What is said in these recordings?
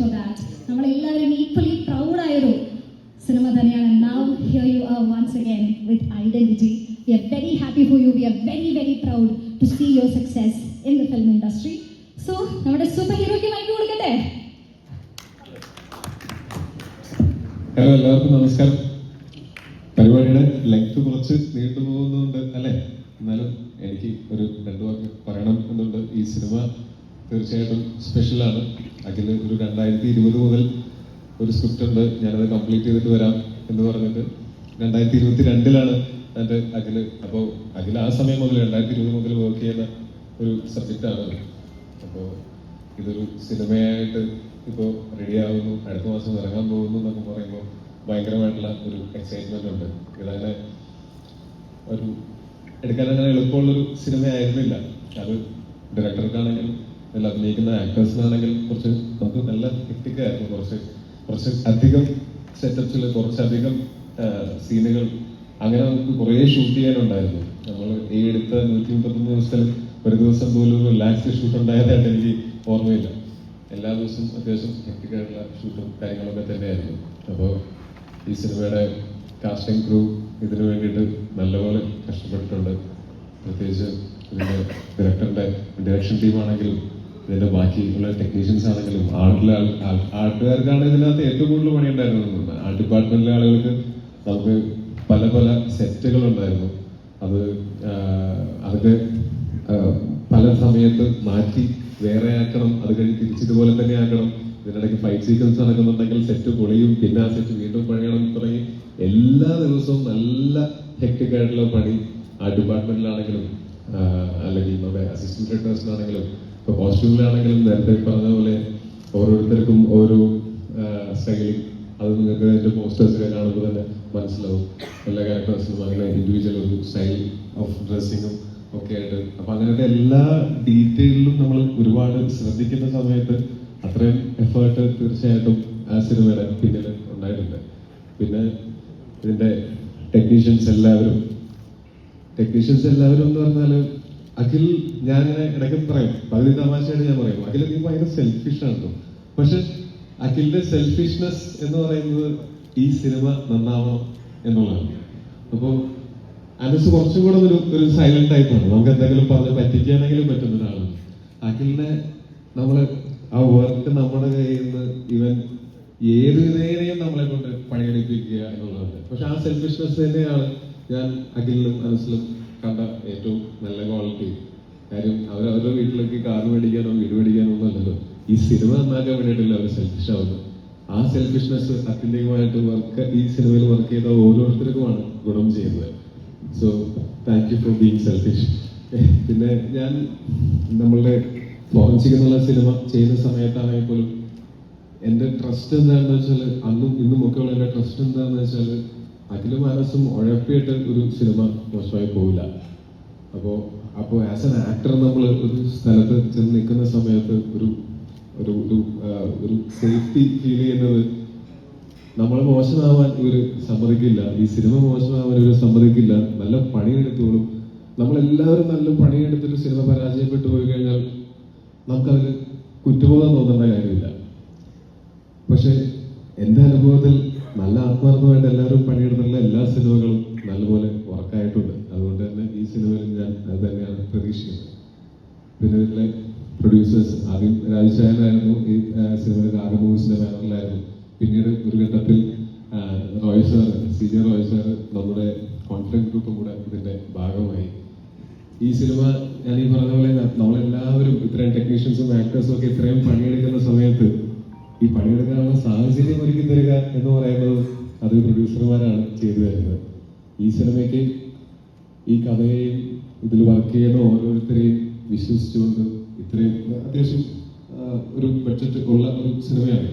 Four that നമ്മളെല്ലാവരും equally പ്രൗഡായൊരു cinema തന്നെയാണ്. Now here you are once again with identity we are very happy for you we are very very proud to see your success in the film industry so നമ്മുടെ super ഹീറോയ്ക്ക് mic കൊടുക്കട്ടെ? Hello എല്ലാവർക്കും നമസ്കാരം. പരിപാടിയുടെ length കുറച്ച് നീണ്ടു പോകുന്നുണ്ട് അല്ലേ? എന്നാലും എനിക്ക് ഒരു രണ്ടു വാക്ക് പറയണം എന്നുണ്ട് ഈ സിനിമ തീർച്ചയായിട്ടും സ്പെഷ്യലാണ് അഖിൽ ഒരു രണ്ടായിരത്തി ഇരുപത് മുതൽ ഒരു സ്ക്രിപ്റ്റ് ഉണ്ട്. ഞാനത് കംപ്ലീറ്റ് ചെയ്തിട്ട് വരാം എന്ന് പറഞ്ഞിട്ട് രണ്ടായിരത്തി ഇരുപത്തി രണ്ടിലാണ് എന്റെ അഖിൽ. അപ്പോൾ അഖിൽ ആ സമയം മുതൽ രണ്ടായിരത്തി ഇരുപത് മുതൽ വർക്ക് ചെയ്യുന്ന ഒരു സബ്ജക്റ്റാണ് അപ്പോൾ ഇതൊരു സിനിമയായിട്ട് ഇപ്പോൾ റെഡി ആവുന്നു. അടുത്ത മാസം ഇറങ്ങാൻ പോകുന്നു എന്നൊക്കെ പറയുമ്പോൾ ഭയങ്കരമായിട്ടുള്ള ഒരു എക്സൈറ്റ്മെന്റ് ഉണ്ട്. ഇതങ്ങനെ ഒരു എടുക്കാൻ അങ്ങനെ എളുപ്പമുള്ളൊരു സിനിമയായിരുന്നില്ല. അത് ഡയറക്ടർക്കാണെങ്കിലും അതിൽ അഭിനയിക്കുന്ന ആക്ടേഴ്സിനാണെങ്കിൽ കുറച്ച് നമുക്ക് നല്ല ഹെക്ടിക്കായിരുന്നു കുറച്ച് കുറച്ച് അധികം സെറ്റപ്സിൽ കുറച്ചധികം സീനുകൾ അങ്ങനെ നമുക്ക് കുറേ ഷൂട്ട് ചെയ്യാനുണ്ടായിരുന്നു. നമ്മൾ ഈ എടുത്ത നൂറ്റി മുപ്പത്തൊന്ന് ദിവസത്തിൽ ഒരു ദിവസം പോലും റിലാക്സ് ഷൂട്ട് ഉണ്ടായതായിട്ട് എനിക്ക് ഓർമ്മയില്ല. എല്ലാ ദിവസവും അത്യാവശ്യം ഹെക്ടിക്കായിട്ടുള്ള ഷൂട്ടും കാര്യങ്ങളൊക്കെ തന്നെയായിരുന്നു. അപ്പോൾ ഈ സിനിമയുടെ കാസ്റ്റിംഗ് ക്രൂ ഇതിനു വേണ്ടിയിട്ട് നല്ലപോലെ കഷ്ടപ്പെട്ടിട്ടുണ്ട്. പ്രത്യേകിച്ച് ഇതിന്റെ ഡയറക്ടറുടെ ഡയറക്ഷൻ ടീമാണെങ്കിലും ഇതിന്റെ ബാക്കിയുള്ള ടെക്നീഷ്യൻസ് ആണെങ്കിലും ആർട്ടിലെ ആർട്ടുകാർക്കാണ് ഇതിനകത്ത് ഏറ്റവും കൂടുതൽ പണി ഉണ്ടായിരുന്നത് ആർട്ട് ഡിപ്പാർട്ട്മെന്റിലെ ആളുകൾക്ക് നമുക്ക് പല പല സെറ്റുകൾ ഉണ്ടായിരുന്നു. അത് അതൊക്കെ പല സമയത്ത് മാറ്റി വേറെ ആക്കണം അത് കഴിഞ്ഞ് തിരിച്ചിതുപോലെ തന്നെ ആക്കണം. ഇതിനിടയ്ക്ക് ഫൈറ്റ് സീക്വൻസ് നടക്കുന്നുണ്ടെങ്കിൽ സെറ്റ് പൊളിയും പിന്നെ ആ സെറ്റ് വീണ്ടും പണിയണം തുടങ്ങി. എല്ലാ ദിവസവും നല്ല ഹെക്ടിക് പണി ആ ഡിപ്പാർട്ട്മെന്റിലാണെങ്കിലും അല്ലെങ്കിൽ നമ്മുടെ അസിസ്റ്റന്റ് ഡയറക്ടേഴ്സിനാണെങ്കിലും ഇപ്പൊ കോസ്റ്റ്യൂമിലാണെങ്കിലും നേരത്തെ പറഞ്ഞതുപോലെ പോലെ ഓരോരുത്തർക്കും ഓരോ സ്റ്റൈലിംഗ് അത് നിങ്ങൾക്ക് അതിന്റെ പോസ്റ്റേഴ്സ് കാണുമ്പോൾ തന്നെ മനസ്സിലാവും. എല്ലാ ക്യാരക്ടേഴ്സിനും അങ്ങനെ ഇൻഡിവിജ്വൽ ഒരു സ്റ്റൈൽ ഓഫ് ഡ്രസ്സിങ്ങും ഒക്കെ ആയിട്ട്. അപ്പൊ അങ്ങനത്തെ എല്ലാ ഡീറ്റെയിലും നമ്മൾ ഒരുപാട് ശ്രദ്ധിക്കുന്ന സമയത്ത് അത്രയും എഫേർട്ട് തീർച്ചയായിട്ടും ആ സിനിമയുടെ പിന്നിൽ ഉണ്ടായിട്ടുണ്ട്. പിന്നെ ഇതിന്റെ ടെക്നീഷ്യൻസ് എല്ലാവരും ടെക്നീഷ്യൻസ് എല്ലാവരും എന്ന് പറഞ്ഞാൽ അഖിൽ ഞാൻ ഇങ്ങനെ ഇടയ്ക്ക് പറയും പകുതി തമാശയാണ് ഞാൻ പറയും അഖില നീ ഭയങ്കര സെൽഫിഷ് ആണ് പക്ഷെ അഖിലിന്റെ സെൽഫിഷ്നെസ് എന്ന് പറയുന്നത് ഈ സിനിമ നന്നാവണം എന്നുള്ളതാണ്. അപ്പോൾ അനസ് കുറച്ചും കൂടെ ഒരു ഒരു സൈലന്റ് ടൈപ്പാണ് നമുക്ക് എന്തെങ്കിലും പറഞ്ഞ് പറ്റിക്കാനെങ്കിലും പറ്റുന്ന ഒരാളാണ്. അഖിലിനെ നമ്മൾ ആ വർക്ക് നമ്മുടെ കയ്യിൽ നിന്ന് ഇവൻ ഏത് വിധേനയും നമ്മളെ കൊണ്ട് പണിയെടുപ്പിക്കുക എന്നുള്ളതാണ്. പക്ഷെ ആ സെൽഫിഷ്നെസ് തന്നെയാണ് ഞാൻ അഖിലിലും അനസിലും കണ്ട ഏറ്റവും നല്ല ക്വാളിറ്റി കാര്യം അവരവരുടെ വീട്ടിലേക്ക് കാർ മേടിക്കാനോ വീട് മേടിക്കാനോ ഒന്നുമല്ലല്ലോ ഈ സിനിമ നന്നാക്കാൻ വേണ്ടിയിട്ടല്ല അവർ സെൽഫിഷ് ആവുന്നത്. ആ സെൽഫിഷ്നെസ് അത്യന്തികമായിട്ട് വർക്ക് ഈ സിനിമയിൽ വർക്ക് ചെയ്ത ഓരോരുത്തർക്കുമാണ് ഗുണം ചെയ്യുന്നത്. So thank you for being selfish പിന്നെ ഞാൻ നമ്മളുടെ ഫോറൻസിക് എന്നുള്ള സിനിമ ചെയ്യുന്ന സമയത്താണെങ്കിൽ പോലും എന്റെ ട്രസ്റ്റ് എന്താണെന്ന് വെച്ചാൽ അന്നും ഇന്നും ഒക്കെ ഉള്ള എന്റെ ട്രസ്റ്റ് എന്താണെന്ന് വെച്ചാൽ അഖില മനസ്സും ഉഴപ്പിയിട്ട് ഒരു സിനിമ മോശമായി പോവില്ല. അപ്പോൾ അപ്പോൾ ആസ് എൻ ആക്ടർ നമ്മൾ ഒരു സ്ഥലത്ത് ചെന്ന് നിൽക്കുന്ന സമയത്ത് ഒരു ഒരു ഒരു ഒരു സേഫ്റ്റി ഫീൽ ചെയ്യുന്നത് നമ്മൾ മോശമാവാൻ ഇവർ സമ്മതിക്കില്ല. ഈ സിനിമ മോശമാവാൻ ഇവർ സമ്മതിക്കില്ല. നല്ല പണിയെടുത്തോളും. നമ്മളെല്ലാവരും നല്ല പണിയെടുത്തൊരു സിനിമ പരാജയപ്പെട്ടു പോയി കഴിഞ്ഞാൽ നമുക്കതിൽ കുറ്റബോധം തോന്നേണ്ട കാര്യമില്ല. പക്ഷെ എന്റെ അനുഭവത്തിൽ നല്ല ആത്മാർത്ഥമായിട്ട് എല്ലാവരും പണിയെടുത്തിട്ടുള്ള എല്ലാ സിനിമകളും നല്ലപോലെ വർക്കായിട്ടുണ്ട് അതുകൊണ്ട് തന്നെ ഈ സിനിമയിൽ ഞാൻ അത് തന്നെയാണ് പ്രതീക്ഷിക്കുന്നത് പിന്നെ ഇതിലെ പ്രൊഡ്യൂസേഴ്സ് ആദ്യം രാജശേഖരനായിരുന്നു ഈ ആ, സിനിമയുടെ ആദ്യ മൂവീസിന്റെ ബാനറിലായിരുന്നു പിന്നീട് ഒരു ഘട്ടത്തിൽ Roy sir C J Roy sir നമ്മുടെ കോൺഫിഡൻസ് ഗ്രൂപ്പും കൂടെ ഇതിന്റെ ഭാഗമായി. ഈ സിനിമ ഞാൻ ഈ പറഞ്ഞ പോലെ നമ്മളെല്ലാവരും ഇത്രയും ടെക്നീഷ്യൻസും ആക്ടേഴ്സും ഒക്കെ ഇത്രയും പണിയെടുക്കുന്ന സമയത്ത് ഈ പണിയെടുക്കാനുള്ള സാഹചര്യം ഒരുക്കി തരിക എന്ന് പറയുന്നത് അത് പ്രൊഡ്യൂസർമാരാണ് ചെയ്തു തരുന്നത്. ഈ സിനിമയ്ക്ക് ഈ കഥയെയും ഇതിൽ വർക്ക് ചെയ്യുന്ന ഓരോരുത്തരെയും വിശ്വസിച്ചുകൊണ്ട് ഇത്രയും അത്യാവശ്യം ഒരു ബഡ്ജറ്റ് ഉള്ള ഒരു സിനിമയാണ്.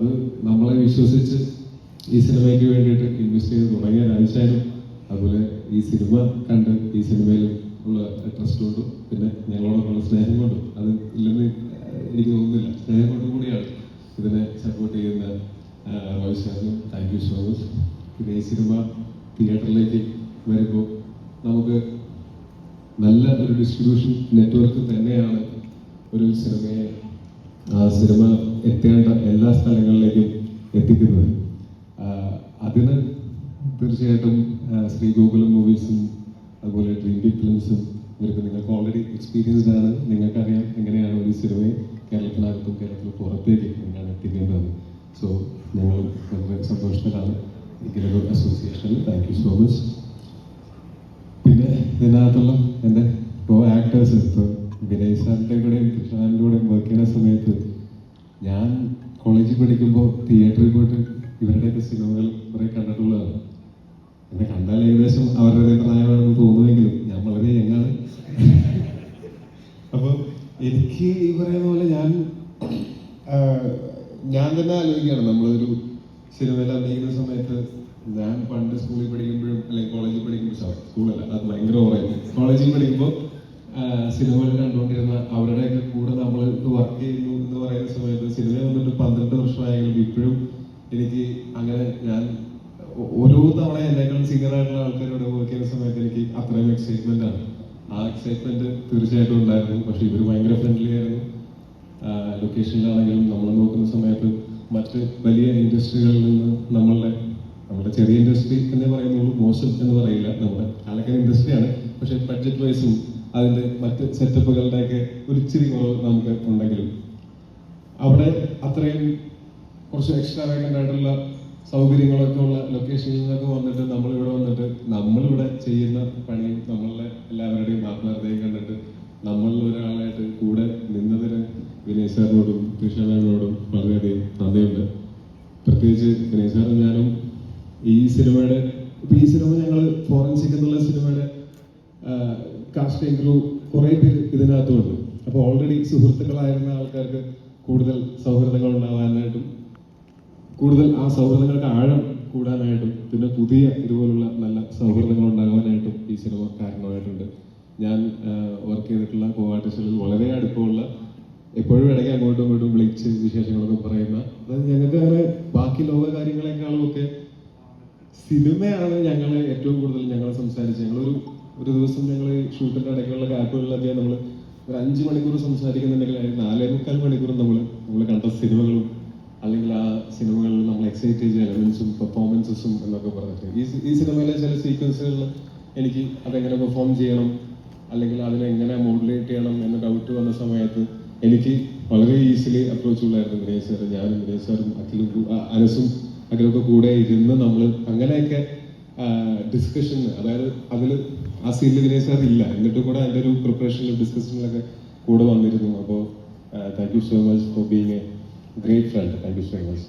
അത് നമ്മളെ വിശ്വസിച്ച് ഈ സിനിമയ്ക്ക് വേണ്ടിയിട്ട് ഇൻവെസ്റ്റ് ചെയ്ത് തുടങ്ങിയ രാജശാനും അതുപോലെ ഈ സിനിമ കണ്ട് ഈ സിനിമയിൽ ഉള്ള ട്രസ്റ്റ് കൊണ്ടും പിന്നെ ഞങ്ങളോടൊപ്പമുള്ള സ്നേഹം കൊണ്ടും അത് ഇല്ലെന്ന് എനിക്ക് തോന്നുന്നില്ല. സ്നേഹം കൊണ്ടും കൂടിയാണ് ഇതിനെ സപ്പോർട്ട് ചെയ്യുന്ന റവിശാസും താങ്ക് യു സോ മച്ച് പിന്നെ ഈ സിനിമ തിയേറ്ററിലേക്ക് വരുമ്പോൾ നമുക്ക് നല്ല ഒരു ഡിസ്ട്രിബ്യൂഷൻ നെറ്റ്വർക്ക് തന്നെയാണ് ഒരു സിനിമയെ ആ സിനിമ എത്തേണ്ട എല്ലാ സ്ഥലങ്ങളിലേക്കും എത്തിക്കുന്നത്. അതിന് തീർച്ചയായിട്ടും ശ്രീ ഗോകുലം മൂവീസും അതുപോലെ ഡ്രീം ഫിലിംസും ഇവർക്ക് നിങ്ങൾക്ക് ഓൾറെഡി എക്സ്പീരിയൻസ്ഡ് ആണ്. നിങ്ങൾക്കറിയാം എങ്ങനെയാണ് ഒരു സിനിമയെ കേരളത്തിനകത്തും കേരളത്തിന് പുറത്തേക്ക് എങ്ങനെയാണ് എത്തിക്കേണ്ടത്. സോ ഞങ്ങൾ വളരെ സന്തോഷത്തിലാണ് ഇങ്ങനൊരു അസോസിയേഷനിൽ താങ്ക് യു സോ മച്ച് പിന്നെ ഇതിനകത്തുള്ള എന്റെ കോ ആക്ടേഴ്സ് വിനയ് സാറിന്റെ കൂടെയും കൃഷ്ണാന്റെ കൂടെയും വർക്ക് ചെയ്യുന്ന സമയത്ത് ഞാൻ കോളേജിൽ പഠിക്കുമ്പോൾ തിയേറ്ററിൽ പോയിട്ട് ഇവരുടെയൊക്കെ സിനിമകൾ കുറെ കണ്ടിട്ടുള്ളതാണ്. എന്നെ കണ്ടാൽ ഏകദേശം അവരുടെ പ്രായമാണെന്ന് തോന്നുമെങ്കിലും ഞാൻ വളരെ യങ്ങാണ് അപ്പോൾ എനിക്ക് ഈ പറയുന്ന പോലെ ഞാൻ ഞാൻ തന്നെ ആലോചിക്കുകയാണ്. നമ്മളൊരു സിനിമയിൽ അഭിനയിക്കുന്ന സമയത്ത് ഞാൻ പണ്ട് സ്കൂളിൽ പഠിക്കുമ്പോഴും അല്ലെങ്കിൽ കോളേജിൽ പഠിക്കുമ്പോഴും സ്കൂളല്ല അത് ഭയങ്കര ഓറായിരുന്നു കോളേജിൽ പഠിക്കുമ്പോൾ സിനിമകൾ കണ്ടുകൊണ്ടിരുന്ന അവരുടെയൊക്കെ കൂടെ നമ്മൾ വർക്ക് ചെയ്യുന്നു എന്ന് പറയുന്ന സമയത്ത് സിനിമ വന്നിട്ട് പന്ത്രണ്ട് വർഷമായെങ്കിലും ഇപ്പോഴും എനിക്ക് അങ്ങനെ ഞാൻ ഓരോ തവണ എന്നെക്കാളും സീനിയർ ആയിട്ടുള്ള ആൾക്കാരോട് വർക്ക് ചെയ്യുന്ന സമയത്ത് എനിക്ക് അത്രയും എക്സൈറ്റ്മെന്റ് ആണ്. ആ എക്സൈറ്റ്മെന്റ് തീർച്ചയായിട്ടും ഉണ്ടായിരുന്നു. പക്ഷെ ഇവർ ഭയങ്കര ഫ്രണ്ട്ലി ആയിരുന്നു. ലൊക്കേഷനിലാണെങ്കിലും നമ്മൾ നോക്കുന്ന സമയത്ത് മറ്റ് വലിയ ഇൻഡസ്ട്രികളിൽ നിന്ന് നമ്മളുടെ നമ്മുടെ ചെറിയ ഇൻഡസ്ട്രി എന്നേ പറയുന്നുള്ളൂ മോശം എന്ന് പറയില്ല. നമ്മുടെ കാലക്കര ഇൻഡസ്ട്രിയാണ് പക്ഷെ ബഡ്ജറ്റ് വൈസും അതിന്റെ മറ്റ് സെറ്റപ്പുകളുടെയൊക്കെ ഒരു ഇച്ചിരി കുറവ് നമുക്ക് ഉണ്ടെങ്കിലും. അവിടെ അത്രയും കുറച്ച് എക്സ്ട്രാ വേഗന്റ് ആയിട്ടുള്ള സൗകര്യങ്ങളൊക്കെ ഉള്ള ലൊക്കേഷനിൽ നിന്നൊക്കെ വന്നിട്ട് നമ്മളിവിടെ വന്നിട്ട് നമ്മളിവിടെ ചെയ്യുന്ന പണിയും നമ്മളുടെ എല്ലാവരുടെയും ആത്മാർത്ഥയും കണ്ടിട്ട് നമ്മളിൽ ഒരാളായിട്ട് കൂടെ നിന്നതിന് വിനയ് സാറിനോടും കൃഷ്ണനോടും വളരെയധികം നന്ദിയുണ്ട്. പ്രത്യേകിച്ച് വിനയ് സാറും ഞാനും ഈ സിനിമയുടെ ഈ സിനിമ ഞങ്ങൾ ഫോറൻസിക് എന്നുള്ള സിനിമയുടെ കാസ്റ്റിംഗ് ക്രൂ കുറെ പേര് ഇതിനകത്തുണ്ട്. അപ്പോൾ ഓൾറെഡി സുഹൃത്തുക്കളായിരുന്ന ആൾക്കാർക്ക് കൂടുതൽ സൗഹൃദങ്ങൾ ഉണ്ടാവാനായിട്ടും കൂടുതൽ ആ സൗഹൃദങ്ങൾക്ക് ആഴം കൂടാനായിട്ടും പിന്നെ പുതിയ ഇതുപോലുള്ള നല്ല സൗഹൃദങ്ങൾ ഉണ്ടാകാനായിട്ടും ഈ സിനിമ കാരണമായിട്ടുണ്ട്. ഞാൻ വർക്ക് ചെയ്തിട്ടുള്ള കോ ആർട്ടിസ്റ്റുകളിൽ വളരെ അടുപ്പമുള്ള എപ്പോഴും ഇടയ്ക്ക് അങ്ങോട്ടും ഇങ്ങോട്ടും വിളിച്ച് വിശേഷങ്ങളൊക്കെ പറയുന്ന അതായത് ഞങ്ങൾക്ക് അങ്ങനെ ബാക്കി ലോക കാര്യങ്ങളെക്കാളും ഒക്കെ സിനിമയാണ് ഞങ്ങളെ ഏറ്റവും കൂടുതൽ ഞങ്ങൾ സംസാരിച്ചത്. ഞങ്ങളൊരു ഒരു ദിവസം ഞങ്ങൾ ഷൂട്ടിന്റെ ഇടയ്ക്കുള്ള ഗ്യാപ്പുകളിലൊക്കെ നമ്മൾ ഒരു അഞ്ച് മണിക്കൂർ സംസാരിക്കുന്നുണ്ടെങ്കിൽ നാലേ മുക്കാൽ മണിക്കൂർ നമ്മൾ നമ്മൾ കണ്ട സിനിമകളും അല്ലെങ്കിൽ ആ സിനിമകളിൽ നമ്മൾ എക്സൈറ്റ് ചെയ്ത എലമെന്റ്സും പെർഫോമൻസസും എന്നൊക്കെ പറഞ്ഞിട്ട്. ഈ ഈ സിനിമയിലെ ചില സീക്വൻസുകളിൽ എനിക്ക് അതെങ്ങനെ പെർഫോം ചെയ്യണം അല്ലെങ്കിൽ അതിനെ എങ്ങനെ മോഡുലേറ്റ് ചെയ്യണം എന്ന ഡൗട്ട് വന്ന സമയത്ത് എനിക്ക് വളരെ ഈസിലി അപ്രോച്ചബിൾ ആയിരുന്നു വിനയ് സാർ ഞാനും വിനയ് സാറും അഖിലും അനസും അഖിലൊക്കെ കൂടെ ഇരുന്ന് നമ്മൾ അങ്ങനെയൊക്കെ ഡിസ്കഷൻ അതായത് അതിൽ ആ സീനിൽ വിനയ സാർ ഇല്ല. എന്നിട്ടും കൂടെ അതിന്റെ ഒരു പ്രിപ്പറേഷനിലും ഡിസ്കഷനിലൊക്കെ കൂടെ വന്നിരുന്നു. അപ്പോൾ thank you so much for being a great friend thank you so much